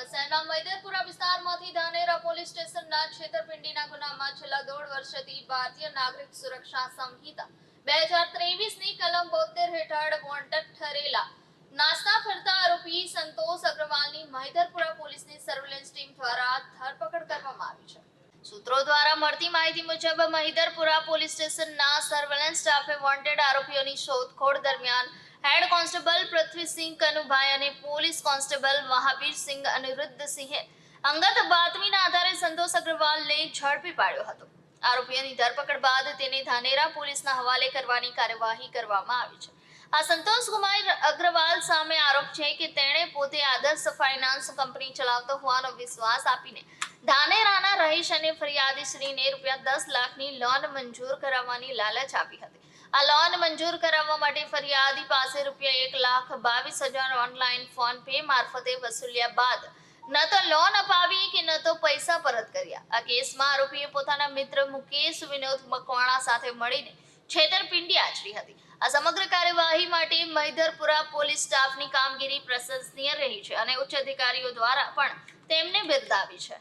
મૈદરપુરા સંતોષ અગ્રવાલની દ્વારા ધરપકડ કરવામાં આવી છે. સૂત્રો દ્વારા મળતી માહિતી મુજબ મહિધરપુરા પોલીસ સ્ટેશનના સર્વેલન્સ સ્ટાફે વોન્ટેડ આરોપીઓની શોધખોળ દરમિયાન હેડ કોન્સ્ટેબલ પૃથ્વીસિંહ કનુભાઈ અને પોલીસ કોન્સ્ટેબલ મહાવીરસિંહ અનિરુદ્ધસિંહે અંગત બાતમીના આધારે સંતોષ અગ્રવાલને ઝડપી પાડ્યો હતો. આરોપીઓની ધરપકડ બાદ તેને ધાનેરા પોલીસના હવાલે કરવાની કાર્યવાહી કરવામાં આવી છે. આ સંતોષ કુમાર અગ્રવાલ સામે આરોપ છે કે તેણે પોતે આદર્શ ફાઇનાન્સ કંપની ચલાવતો હોવાનો વિશ્વાસ આપીને ધાનેરાના રહીશ અને ફરિયાદીશ્રીને રૂપિયા દસ લાખની લોન મંજૂર કરાવવાની લાલચ આપી હતી. આ લોન મંજૂર કરાવવા માટે ફરિયાદી પાસે રૂપિયા એક લાખ બાવીસ હજાર ઓનલાઈન ફોન પે મારફતે વસૂલ્યા બાદ ન તો લોન અપાવી કે ન તો પૈસા પરત કર્યા. આ કેસમાં આરોપીએ પોતાના મિત્ર મુકેશ વિનોદ મકવાણા સાથે મળીને છેતરપિંડી આચરી હતી. આ સમગ્ર કાર્યવાહી માટે મહિધરપુરા પોલીસ સ્ટાફની કામગીરી પ્રશંસનીય રહી છે અને ઉચ્ચ અધિકારીઓ દ્વારા પણ તેમને બિરદાવી છે.